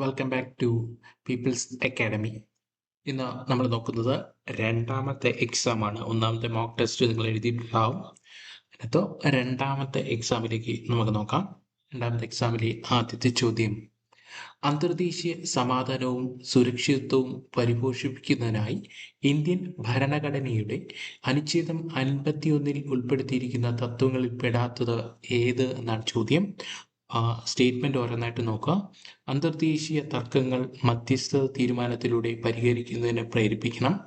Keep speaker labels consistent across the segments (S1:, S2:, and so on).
S1: Welcome back to people's academy ഇന്ന് നമ്മൾ നോക്കുന്നത് രണ്ടാമത്തെ എക്സാം ആണ്. ഒന്നാമത്തെ മോക്ക് ടെസ്റ്റ് നിങ്ങൾ എഴുതിയിട്ടുണ്ടാവും. അതിനകത്ത് രണ്ടാമത്തെ എക്സാമിലേക്ക് നമുക്ക് നോക്കാം. രണ്ടാമത്തെ എക്സാമിലെ ആദ്യത്തെ ചോദ്യം. അന്തർദേശീയ സമാധാനവും സുരക്ഷിതത്വവും പരിപോഷിപ്പിക്കുന്നതിനായി ഇന്ത്യൻ ഭരണഘടനയുടെ അനുച്ഛേദം അൻപത്തിയൊന്നിൽ ഉൾപ്പെടുത്തിയിരിക്കുന്ന തത്വങ്ങളിൽ പെടാത്തത് ഏത് എന്നാണ് ചോദ്യം. സ്റ്റേറ്റ്മെന്റ് ഓരോന്നായിട്ട് നോക്കുക. അന്തർദേശീയ തർക്കങ്ങൾ മധ്യസ്ഥ തീരുമാനത്തിലൂടെ പരിഹരിക്കുന്നതിന് പ്രേരിപ്പിക്കണം.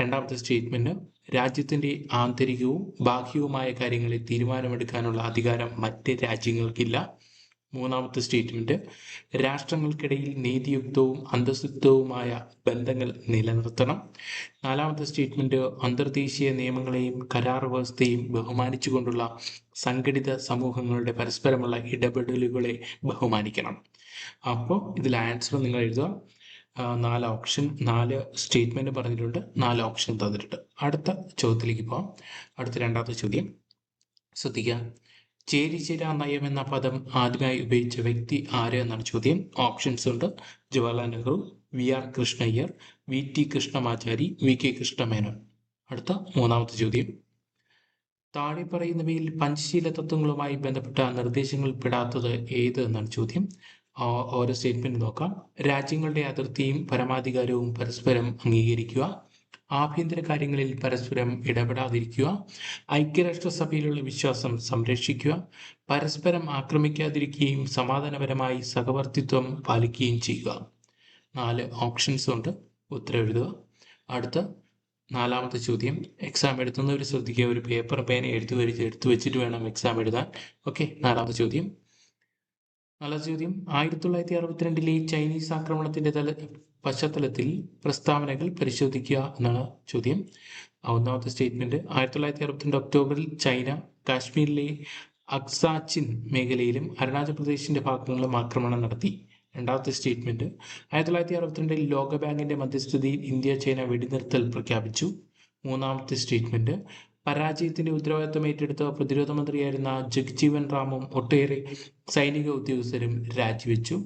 S1: രണ്ടാമത്തെ സ്റ്റേറ്റ്മെന്റ് രാജ്യത്തിന്റെ ആന്തരികവും ബാഹ്യവുമായ കാര്യങ്ങളിൽ തീരുമാനമെടുക്കാനുള്ള അധികാരം മറ്റ് രാജ്യങ്ങൾക്കില്ല. മൂന്നാമത്തെ സ്റ്റേറ്റ്മെന്റ് രാഷ്ട്രങ്ങൾക്കിടയിൽ നീതിയുക്തവും അന്തസ്സുക്തവുമായ ബന്ധങ്ങൾ നിലനിർത്തണം. നാലാമത്തെ സ്റ്റേറ്റ്മെന്റ് അന്തർദേശീയ നിയമങ്ങളെയും കരാർ വ്യവസ്ഥയും ബഹുമാനിച്ചുകൊണ്ടുള്ള സംഘടിത സമൂഹങ്ങളുടെ പരസ്പരമുള്ള ഇടപെടലുകളെ ബഹുമാനിക്കണം. അപ്പോൾ ഇതിൽ ആൻസർ നിങ്ങൾ എഴുതുക. നാല് ഓപ്ഷൻ നാല് സ്റ്റേറ്റ്മെന്റ് പറഞ്ഞിട്ടുണ്ട്. നാല് ഓപ്ഷൻ തന്നിട്ടുണ്ട്. അടുത്ത ചോദ്യത്തിലേക്ക് പോവാം. അടുത്ത രണ്ടാമത്തെ ചോദ്യം. ശ്രദ്ധിക്കുക. ചേരിചേരാ നയം എന്ന പദം ആദ്യമായി ഉപയോഗിച്ച വ്യക്തി ആര് എന്നാണ് ചോദ്യം. ഓപ്ഷൻസ് ഉണ്ട്. Jawaharlal Nehru V R Krishna Iyer V T Krishnamachari V K Krishna Menon. അടുത്ത മൂന്നാമത്തെ ചോദ്യം. താഴെ പറയുന്നവയിൽ പഞ്ചശീല തത്വങ്ങളുമായി ബന്ധപ്പെട്ട നിർദ്ദേശങ്ങൾ പെടാത്തത് ഏത് എന്നാണ് ചോദ്യം. ഓരോ സ്റ്റേറ്റ്മെന്റ് നോക്കാം. രാജ്യങ്ങളുടെ അതിർത്തിയും പരമാധികാരവും പരസ്പരം അംഗീകരിക്കുക. ആഭ്യന്തര കാര്യങ്ങളിൽ പരസ്പരം ഇടപെടാതിരിക്കുക ഐക്യരാഷ്ട്രസഭയിലുള്ള വിശ്വാസം സംരക്ഷിക്കുക പരസ്പരം ആക്രമിക്കാതിരിക്കുകയും സമാധാനപരമായി സഹവർത്തിത്വം പാലിക്കുകയും ചെയ്യുക. നാല് ഓപ്ഷൻസ് ഉണ്ട്. ഉത്തരം എഴുതുക. അടുത്ത നാലാമത്തെ ചോദ്യം. എക്സാം എഴുതുന്നവർ ശ്രദ്ധിക്കുക. ഒരു പേപ്പർ പേന എടുത്തു എടുത്തു വെച്ചിട്ട് വേണം എക്സാം എഴുതാൻ. ഓക്കെ നാലാമത്തെ ചോദ്യം. നല്ല ചോദ്യം ആയിരത്തി തൊള്ളായിരത്തി അറുപത്തിരണ്ടിലെ ചൈനീസ് ആക്രമണത്തിന്റെ തല പശ്ചാത്തലത്തിൽ പ്രസ്താവനകൾ പരിശോധിക്കുക എന്നാണ് ചോദ്യം. ഒന്നാമത്തെ സ്റ്റേറ്റ്മെന്റ് ആയിരത്തി തൊള്ളായിരത്തി അറുപത്തിരണ്ട് ഒക്ടോബറിൽ ചൈന കാശ്മീരിലെ അക്സാച്ചിൻ മേഖലയിലും അരുണാചൽ പ്രദേശിന്റെ ഭാഗങ്ങളിലും ആക്രമണം നടത്തി. രണ്ടാമത്തെ സ്റ്റേറ്റ്മെന്റ് ആയിരത്തി തൊള്ളായിരത്തി അറുപത്തിരണ്ടിൽ ലോകബാങ്കിന്റെ മധ്യസ്ഥതയിൽ ഇന്ത്യ ചൈന വെടിനിർത്തൽ പ്രഖ്യാപിച്ചു. മൂന്നാമത്തെ സ്റ്റേറ്റ്മെന്റ് പരാജയത്തിന്റെ ഉത്തരവാദിത്തം ഏറ്റെടുത്ത പ്രതിരോധ മന്ത്രിയായിരുന്ന ജഗ്ജീവൻ റാമും ഒട്ടേറെ സൈനിക ഉദ്യോഗസ്ഥരും രാജിവെച്ചു.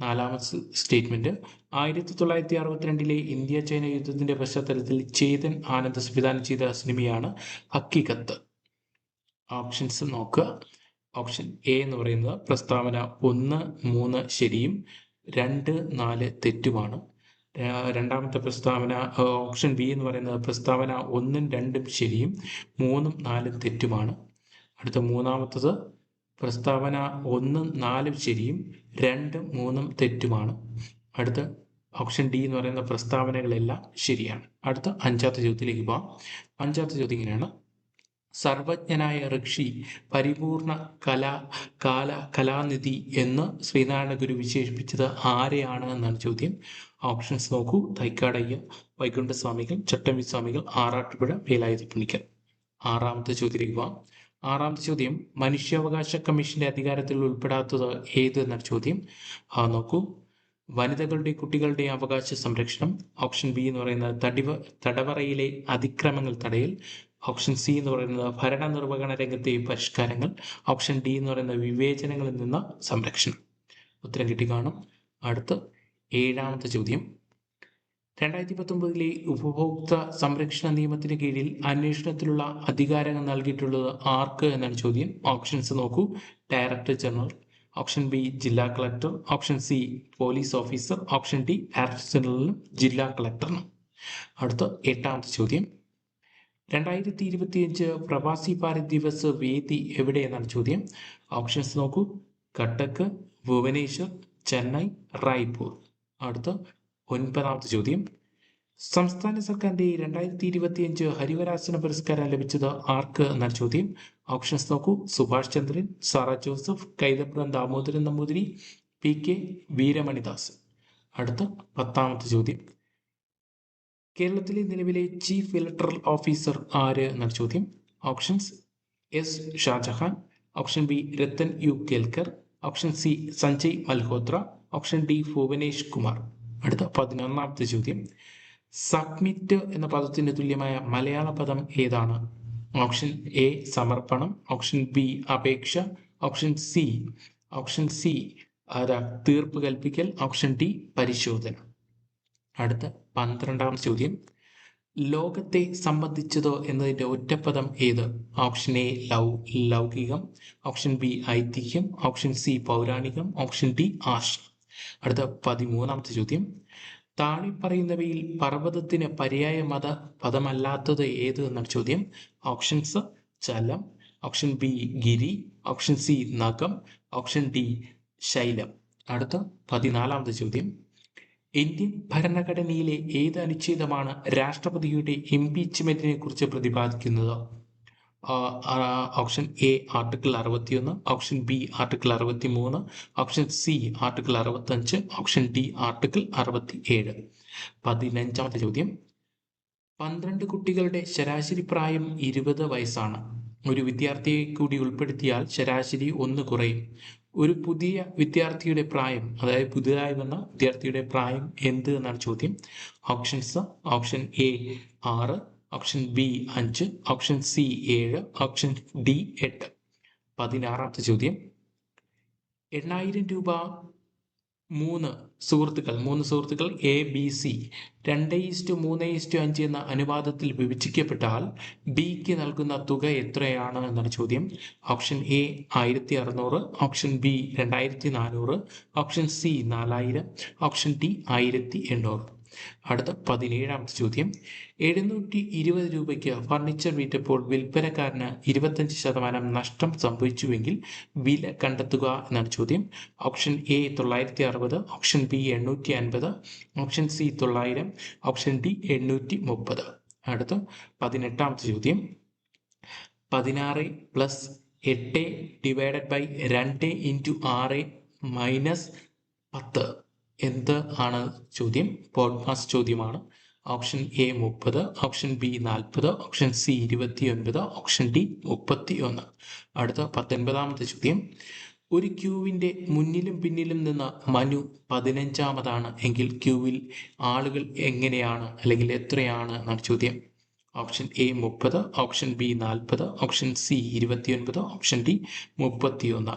S1: നാലാമത്തെ സ്റ്റേറ്റ്മെന്റ്. ആയിരത്തി തൊള്ളായിരത്തി അറുപത്തിരണ്ടിലെ ഇന്ത്യ ചൈന യുദ്ധത്തിന്റെ പശ്ചാത്തലത്തിൽ ചേതൻ ആനന്ദ് സംവിധാനം ചെയ്ത സിനിമയാണ് ഹക്കികത്ത് ഓപ്ഷൻസ് നോക്കുക. ഓപ്ഷൻ എ എന്ന് പറയുന്നത് പ്രസ്താവന ഒന്ന് മൂന്ന് ശരിയും രണ്ട് നാല് തെറ്റുമാണ്. രണ്ടാമത്തെ പ്രസ്താവന ഓപ്ഷൻ ബി എന്ന് പറയുന്നത് പ്രസ്താവന ഒന്നും രണ്ടും ശരിയും മൂന്നും നാലും തെറ്റുമാണ്. അടുത്ത മൂന്നാമത്തത് പ്രസ്താവന ഒന്നും നാലും ശരിയും രണ്ടും മൂന്നും തെറ്റുമാണ്. അടുത്ത ഓപ്ഷൻ ഡി എന്ന് പറയുന്ന പ്രസ്താവനകളെല്ലാം ശരിയാണ്. അടുത്ത അഞ്ചാമത്തെ ചോദ്യത്തിലേക്ക് പോവാം. അഞ്ചാമത്തെ ചോദ്യം ഇങ്ങനെയാണ്. സർവജ്ഞനായ ഋഷി പരിപൂർണ കലാ കാല കലാനിധി എന്ന് ശ്രീനാരായണ ഗുരു വിശേഷിപ്പിച്ചത് ആരെയാണ് എന്നാണ് ചോദ്യം. ഓപ്ഷൻസ് നോക്കൂ. തൈക്കാടയ്യ വൈകുണ്ഠസ്വാമികൾ ചട്ടമ്പി സ്വാമികൾ ആറാട്ടുപുഴ വേലായുധ ആറാമത്തെ ചോദ്യത്തിലേക്ക് പോവാം ആറാമത്തെ ചോദ്യം മനുഷ്യാവകാശ കമ്മീഷന്റെ അധികാരത്തിൽ ഉൾപ്പെടാത്തത് ഏത് എന്നാണ് ചോദ്യം. നോക്കൂ. വനിതകളുടെ കുട്ടികളുടെ അവകാശ സംരക്ഷണം. ഓപ്ഷൻ ബി എന്ന് പറയുന്നത് തടിവ തടവറയിലെ അതിക്രമങ്ങൾ തടയൽ. ഓപ്ഷൻ സി എന്ന് പറയുന്നത് ഭരണ നിർവഹണ രംഗത്തെ പരിഷ്കാരങ്ങൾ. ഓപ്ഷൻ ഡി എന്ന് പറയുന്ന വിവേചനങ്ങളിൽ നിന്ന് സംരക്ഷണം. ഉത്തരം കിട്ടി കാണും. അടുത്ത ഏഴാമത്തെ ചോദ്യം. രണ്ടായിരത്തി പത്തൊമ്പതിലെ ഉപഭോക്ത സംരക്ഷണ നിയമത്തിന് കീഴിൽ അന്വേഷണത്തിലുള്ള അധികാരങ്ങൾ നൽകിയിട്ടുള്ളത് ആർക്ക് എന്നാണ് ചോദ്യം. ഓപ്ഷൻസ് നോക്കൂ. ഡയറക്ടർ ജനറൽ ഓപ്ഷൻ ബി ജില്ലാ collector option C police officer option D director ജനറലിനും ജില്ലാ കളക്ടറിനും അടുത്ത എട്ടാമത്തെ ചോദ്യം. രണ്ടായിരത്തി ഇരുപത്തിയഞ്ച് പ്രവാസി ഭാരത് ദിവസ് വേദി എവിടെ എന്നാണ് ചോദ്യം? ഓപ്ഷൻസ് നോക്കൂ. കട്ടക്ക് ഭുവനേശ്വർ ചെന്നൈ റായ്പൂർ. അടുത്ത ഒൻപതാമത്തെ ചോദ്യം. സംസ്ഥാന സർക്കാരിന്റെ രണ്ടായിരത്തി ഇരുപത്തിയഞ്ച് ഹരിവരാസന പുരസ്കാരം ലഭിച്ചത് ആർക്ക് എന്നാണ് ചോദ്യം. ഓപ്ഷൻസ് നോക്കൂ. Subhash Chandran Sara Joseph Kaithapram Damodaran Namboothiri P K Veeramanidas. അടുത്ത പത്താമത്തെ ചോദ്യം. കേരളത്തിലെ നിലവിലെ ചീഫ് ഇലക്ട്രൽ ഓഫീസർ ആര് എന്നാണ് ചോദ്യം. Options S Shahjahan option B Rattan U Kelkar option C Sanjay Malhotra option D Bhuvanesh Kumar. അടുത്ത പതിനൊന്നാമത്തെ ചോദ്യം. സബ്മിറ്റ് എന്ന പദത്തിന് തുല്യമായ മലയാള പദം ഏതാണ്? ഓപ്ഷൻ എ സമർപ്പണം ഓപ്ഷൻ ബി അപേക്ഷ ഓപ്ഷൻ സി ഓപ്ഷൻ സി തീർപ്പ് കൽപ്പിക്കൽ ഓപ്ഷൻ ഡി പരിശോധന. അടുത്ത പന്ത്രണ്ടാം ചോദ്യം. ലോകത്തെ സംബന്ധിച്ചതോ എന്നതിന്റെ ഒറ്റപ്പദം ഏത്? ഓപ്ഷൻ എ ലൗ ലൗകികം. ഓപ്ഷൻ ബി ഐതിഹ്യം. ഓപ്ഷൻ സി പൗരാണികം. ഓപ്ഷൻ ഡി ആശ അടുത്ത പതിമൂന്നാമത്തെ ചോദ്യം. താഴെ പറയുന്നവയിൽ പർവതത്തിന് പര്യായ മത പദമല്ലാത്തത് ഏത് എന്നാണ് ചോദ്യം. ഓപ്ഷൻസ് ചലം. ഓപ്ഷൻ ബി ഗിരി. ഓപ്ഷൻ സി നഖം. ഓപ്ഷൻ ഡി ശൈലം. അടുത്ത പതിനാലാമത്തെ ചോദ്യം. ഇന്ത്യൻ ഭരണഘടനയിലെ ഏത് അനുച്ഛേദമാണ് രാഷ്ട്രപതിയുടെ ഇംപീച്ച്മെന്റിനെ കുറിച്ച് പ്രതിപാദിക്കുന്നത് ഓപ്ഷൻ എ ആർട്ടിക്കിൾ അറുപത്തിയൊന്ന് ഓപ്ഷൻ ബി ആർട്ടിക്കിൾ അറുപത്തി മൂന്ന് ഓപ്ഷൻ സി ആർട്ടിക്കിൾ അറുപത്തഞ്ച് ഓപ്ഷൻ ഡി ആർട്ടിക്കിൾ അറുപത്തി ഏഴ് പതിനഞ്ചാമത്തെ ചോദ്യം. പന്ത്രണ്ട് കുട്ടികളുടെ ശരാശരി പ്രായം ഇരുപത് വയസ്സാണ്. ഒരു വിദ്യാർത്ഥിയെ കൂടി ഉൾപ്പെടുത്തിയാൽ ശരാശരി ഒന്ന് കുറയും. ഒരു പുതിയ വിദ്യാർത്ഥിയുടെ പ്രായം അതായത് പുതിയതായി വന്ന വിദ്യാർത്ഥിയുടെ പ്രായം എന്ത് എന്നാണ് ചോദ്യം. ഓപ്ഷൻസ് ഓപ്ഷൻ എ ആറ് ഓപ്ഷൻ ബി അഞ്ച് ഓപ്ഷൻ സി ഏഴ് ഓപ്ഷൻ ഡി എട്ട്. പതിനാറാമത്തെ ചോദ്യം. എണ്ണായിരം രൂപ മൂന്ന് സുഹൃത്തുക്കൾ മൂന്ന് സുഹൃത്തുക്കൾ എ ബി സി രണ്ട് ഈസ്റ്റു മൂന്ന് ഈസ്റ്റു അഞ്ച് എന്ന അനുപാതത്തിൽ വിഭജിക്കപ്പെട്ടാൽ ബിക്ക് നൽകുന്ന തുക എത്രയാണ് എന്നാണ് ചോദ്യം. ഓപ്ഷൻ എ ആയിരത്തി അറുന്നൂറ് ഓപ്ഷൻ ബി രണ്ടായിരത്തി നാനൂറ് ഓപ്ഷൻ സി നാലായിരം ഓപ്ഷൻ ഡി ആയിരത്തി എണ്ണൂറ് അടുത്ത പതിനേഴാമത്തെ ചോദ്യം. എഴുന്നൂറ്റി ഇരുപത് രൂപയ്ക്ക് ഫർണിച്ചർ വിറ്റപ്പോൾ വിൽപ്പനക്കാരന് ഇരുപത്തഞ്ച് ശതമാനം നഷ്ടം സംഭവിച്ചുവെങ്കിൽ വില കണ്ടെത്തുക എന്നാണ് ചോദ്യം. ഓപ്ഷൻ എ തൊള്ളായിരത്തി അറുപത് ഓപ്ഷൻ ബി എണ്ണൂറ്റി അൻപത് ഓപ്ഷൻ സി തൊള്ളായിരം ഓപ്ഷൻ ഡി എണ്ണൂറ്റി മുപ്പത് അടുത്ത പതിനെട്ടാമത്തെ ചോദ്യം. പതിനാറ് പ്ലസ് എട്ട് ഡിവൈഡഡ് ബൈ രണ്ട് ഇന്റു ആറ് മൈനസ് പത്ത്. എന്ത് ആണ് ചോദ്യം? പോഡ്കാസ്റ്റ് ചോദ്യമാണ്. ഓപ്ഷൻ എ മുപ്പത് ഓപ്ഷൻ ബി നാൽപ്പത് ഓപ്ഷൻ സി ഇരുപത്തി ഒൻപത് ഓപ്ഷൻ ഡി മുപ്പത്തി ഒന്ന് അടുത്ത പത്തൊൻപതാമത്തെ ചോദ്യം. ഒരു ക്യൂവിന്റെ മുന്നിലും പിന്നിലും നിന്ന് മനു പതിനഞ്ചാമതാണ് എങ്കിൽ ക്യൂവിൽ ആളുകൾ എങ്ങനെയാണ് അല്ലെങ്കിൽ എത്രയാണ് എന്നാണ് ചോദ്യം. ഓപ്ഷൻ എ മുപ്പത് ഓപ്ഷൻ ബി നാൽപ്പത് ഓപ്ഷൻ സി ഇരുപത്തിയൊൻപത് ഓപ്ഷൻ ഡി മുപ്പത്തിയൊന്ന്.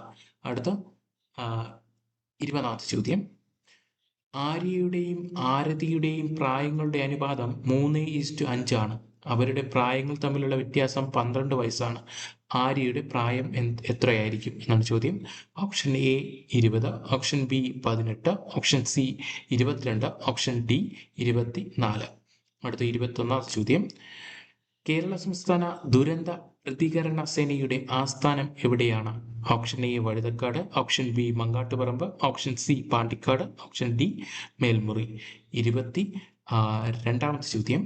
S1: അടുത്ത ഇരുപതാമത്തെ ചോദ്യം. ആര്യയുടെയും ആരതിയുടെയും പ്രായങ്ങളുടെ അനുപാതം മൂന്ന് ഈസ്റ്റു അഞ്ചാണ് അവരുടെ പ്രായങ്ങൾ തമ്മിലുള്ള വ്യത്യാസം പന്ത്രണ്ട് വയസ്സാണ്. ആര്യയുടെ പ്രായം എത്രയായിരിക്കും എന്നാണ് ചോദ്യം. ഓപ്ഷൻ എ ഇരുപത് ഓപ്ഷൻ ബി പതിനെട്ട് ഓപ്ഷൻ സി ഇരുപത്തിരണ്ട് ഓപ്ഷൻ ഡി ഇരുപത്തി നാല് അടുത്ത ഇരുപത്തൊന്നാമത്തെ ചോദ്യം. കേരള സംസ്ഥാന ദുരന്ത പ്രതികരണ സേനയുടെ ആസ്ഥാനം എവിടെയാണ്? Option A Vazhuthacaud. Option B Mangattuparamba. Option C Pandikkad. Option D Melmuri. ഇരുപത്തി രണ്ടാമത്തെ ചോദ്യം.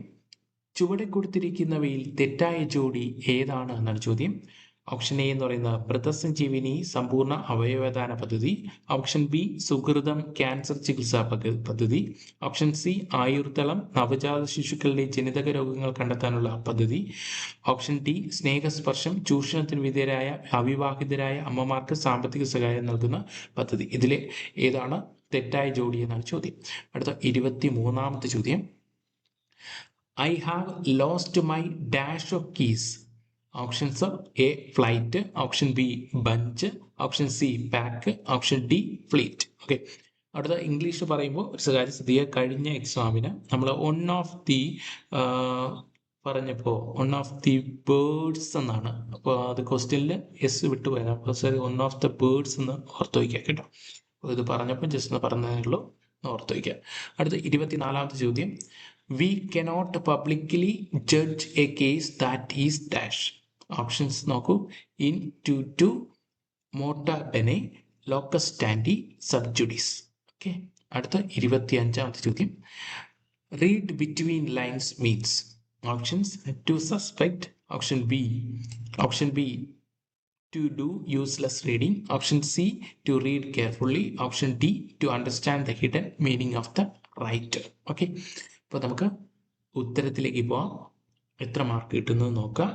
S1: ചുവടെ കൊടുത്തിരിക്കുന്നവയിൽ തെറ്റായ ജോഡി ഏതാണ് എന്നാണ് ചോദ്യം. ഓപ്ഷൻ എ എന്ന് പറയുന്ന മൃതസഞ്ജീവിനി സമ്പൂർണ അവയവദാന പദ്ധതി. ഓപ്ഷൻ ബി സുഹൃതം ക്യാൻസർ ചികിത്സാ പദ്ധതി. ഓപ്ഷൻ സി ആയുർത്തളം നവജാത ശിശുക്കളുടെ ജനിതക രോഗങ്ങൾ കണ്ടെത്താനുള്ള പദ്ധതി. ഓപ്ഷൻ ഡി സ്നേഹസ്പർശം ചൂഷണത്തിന് വിധേയരായ അവിവാഹിതരായ അമ്മമാർക്ക് സാമ്പത്തിക സഹായം നൽകുന്ന പദ്ധതി. ഇതിലെ ഏതാണ്? തെറ്റായ ജോഡി എന്നാണ് ചോദ്യം. അടുത്ത ഇരുപത്തി മൂന്നാമത്തെ ചോദ്യം. I have lost my dash of keys options A flight option B bunch option C pack option D fleet okay അടുത്ത ഇംഗ്ലീഷ് പറയുമ്പോൾ ഒരു സ്വകാര്യ സ്ഥിതിയെ കഴിഞ്ഞ എക്സാമിന് നമ്മൾ വൺ ഓഫ് ദി പറഞ്ഞപ്പോൾ വൺ ഓഫ് ദി ബേർഡ്സ് എന്നാണ്. അപ്പോൾ അത് ക്വസ്റ്റ്യനിൽ എസ് വിട്ടുപോയത് അപ്പോൾ sir one of the birds എന്ന് ഓർത്ത് വയ്ക്കുക കേട്ടോ. അപ്പോൾ ഇത് പറഞ്ഞപ്പോൾ ജസ്റ്റ് ഒന്ന് പറഞ്ഞതേ ഉള്ളൂ. ഓർത്ത് വയ്ക്കുക. അടുത്ത ഇരുപത്തിനാലാമത്തെ ചോദ്യം. We cannot publicly judge a case that is dash options നോക്കൂ. In toto motu bene locus standi sub judice okay അടുത്ത ഇരുപത്തി അഞ്ചാമത്തെ ചോദ്യം. Read between lines means options to suspect option B option B to do useless reading option C to read carefully option D to understand the hidden meaning of the writer okay അപ്പോൾ നമുക്ക് ഉത്തരത്തിലേക്ക് പോവാം. എത്ര mark കിട്ടുന്നത് നോക്കാം.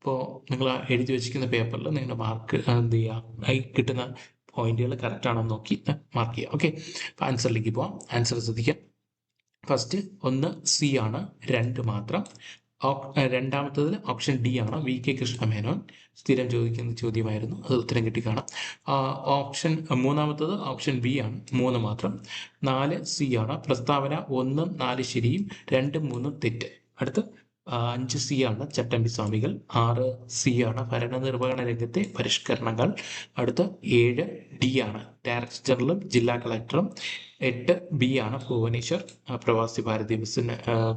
S1: ഇപ്പോൾ നിങ്ങൾ എഴുതി വെച്ചിരിക്കുന്ന പേപ്പറിൽ നിങ്ങളുടെ മാർക്ക് എന്ത് ചെയ്യുക കിട്ടുന്ന പോയിന്റുകൾ കറക്റ്റ് ആണോ നോക്കി മാർക്ക് ചെയ്യുക ഓക്കെ അപ്പോൾ ആൻസറിലേക്ക് പോവാം. ആൻസർ ശ്രദ്ധിക്കാം. ഫസ്റ്റ് ഒന്ന് സി ആണ് രണ്ട് മാത്രം. രണ്ടാമത്തതിൽ ഓപ്ഷൻ ഡി ആണ് വി കെ കൃഷ്ണമേനോൻ. സ്ഥിരം ചോദിക്കുന്ന ചോദ്യമായിരുന്നു അത് ഉത്തരം കിട്ടി കാണാം. ഓപ്ഷൻ മൂന്നാമത്തത് ഓപ്ഷൻ ബി ആണ് മൂന്ന് മാത്രം. നാല് സി ആണ് പ്രസ്താവന ഒന്നും നാല് ശരിയും രണ്ടും മൂന്നും തെറ്റ്. അടുത്ത് അഞ്ച് സി ആണ് ചട്ടമ്പി സ്വാമികൾ ആറ് സി ആണ് ഭരണനിർവഹണ രംഗത്തെ പരിഷ്കരണങ്ങൾ. അടുത്ത ഏഴ് ഡി ആണ് ഡയറക്ടർ ജനറലും ജില്ലാ കളക്ടറും. എട്ട് ബി ആണ് ഭുവനേശ്വർ പ്രവാസി ഭാരതി ദിവസിന്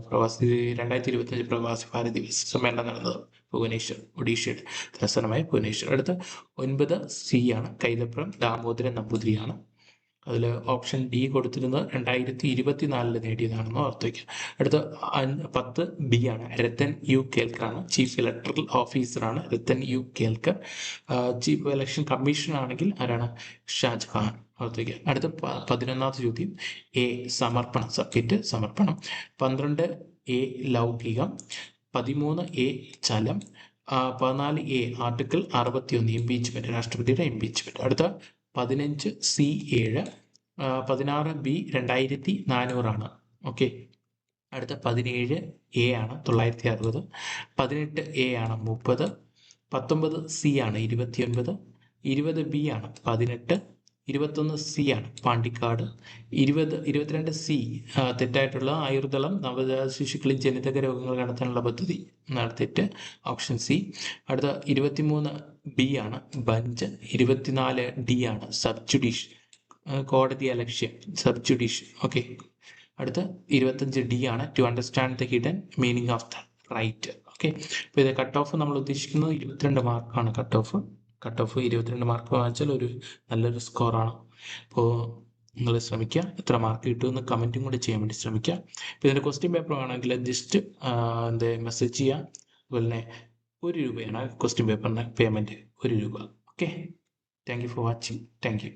S1: പ്രവാസി രണ്ടായിരത്തി ഇരുപത്തഞ്ച് പ്രവാസി ഭാരതി ദിവസ സമ്മേളനം നടന്നത് ഭുവനേശ്വർ ഒഡീഷയുടെ തലസ്ഥാനമായ ഭുവനേശ്വർ. അടുത്ത ഒൻപത് സി ആണ് കൈതപ്പുറം ദാമോദരൻ നമ്പൂതിരിയാണ്. അതിൽ ഓപ്ഷൻ ഡി കൊടുത്തിരുന്നത് രണ്ടായിരത്തി ഇരുപത്തിനാലിൽ നേടിയതാണെന്ന് ഓർത്തുവയ്ക്കുക അടുത്ത പത്ത് ബി ആണ്. രത്തൻ യു കേൽക്കറാണ് ചീഫ് ഇലക്ടറൽ ഓഫീസറാണ് Rattan U Kelkar. Chief election commissioner ആണെങ്കിൽ ആരാണ്? ഷാജഹാൻ ഓർത്തുവയ്ക്കുക അടുത്ത പതിനൊന്നാമത്തെ ചോദ്യം. എ സമർപ്പണം സബ്ജക്റ്റ് സമർപ്പണം. പന്ത്രണ്ട് എ ലൗകികം. പതിമൂന്ന് എ ചലം. പതിനാല് എ ആർട്ടിക്കിൾ അറുപത്തിയൊന്ന് ഇംപീച്ച്മെന്റ് രാഷ്ട്രപതിയുടെ ഇംപീച്ച്മെന്റ് അടുത്ത പതിനഞ്ച് സി ഏഴ് പതിനാറ് ബി രണ്ടായിരത്തി നാനൂറാണ്. ഓക്കെ. അടുത്ത പതിനേഴ് എ ആണ് തൊള്ളായിരത്തി അറുപത് പതിനെട്ട് എ ആണ് മുപ്പത്. പത്തൊമ്പത് സി ആണ് ഇരുപത്തിയൊൻപത്. ഇരുപത് ബി ആണ് പതിനെട്ട്. ഇരുപത്തൊന്ന് സി ആണ് പാണ്ടിക്കാട്. ഇരുപത് ഇരുപത്തിരണ്ട് സി തെറ്റായിട്ടുള്ള ആയുർദളം നവജാത ശിശുക്കളിൽ ജനിതക രോഗങ്ങൾ കണ്ടെത്താനുള്ള പദ്ധതി എന്നാണ് തെറ്റ്. ഓപ്ഷൻ സി അടുത്ത ഇരുപത്തിമൂന്ന് ബി ആണ് ബഞ്ച് ഇരുപത്തിനാല് ഡി ആണ് സബ് ജുഡീഷ് കോടതി അലക്ഷ്യം സബ് ജുഡീഷ് ഓക്കെ. അടുത്ത ഇരുപത്തഞ്ച് ഡി ആണ് to understand the hidden meaning of the write. Okay. അപ്പോൾ ഇത് കട്ട് ഓഫ് നമ്മൾ ഉദ്ദേശിക്കുന്നത് ഇരുപത്തിരണ്ട് മാർക്കാണ് കട്ട് ഓഫ്. കട്ട് ഓഫ് ഇരുപത്തിരണ്ട് മാർക്ക് വാങ്ങിച്ചാൽ ഒരു നല്ലൊരു സ്കോറാണ് അപ്പോൾ നിങ്ങൾ ശ്രമിക്കുക എത്ര മാർക്ക് കിട്ടുമെന്ന് കമന്റും കൂടി ചെയ്യാൻ വേണ്ടി ശ്രമിക്കുക ഇപ്പോൾ ഇതിന്റെ ക്വസ്റ്റ്യൻ പേപ്പർ ആണെങ്കിൽ ജസ്റ്റ് എന്താ മെസ്സേജ് ചെയ്യുക അതുപോലെ തന്നെ ഒരു രൂപയാണ് ക്വസ്റ്റ്യൻ പേപ്പറിന് പേയ്മെന്റ് ഒരു രൂപ. Okay thank you for watching thank you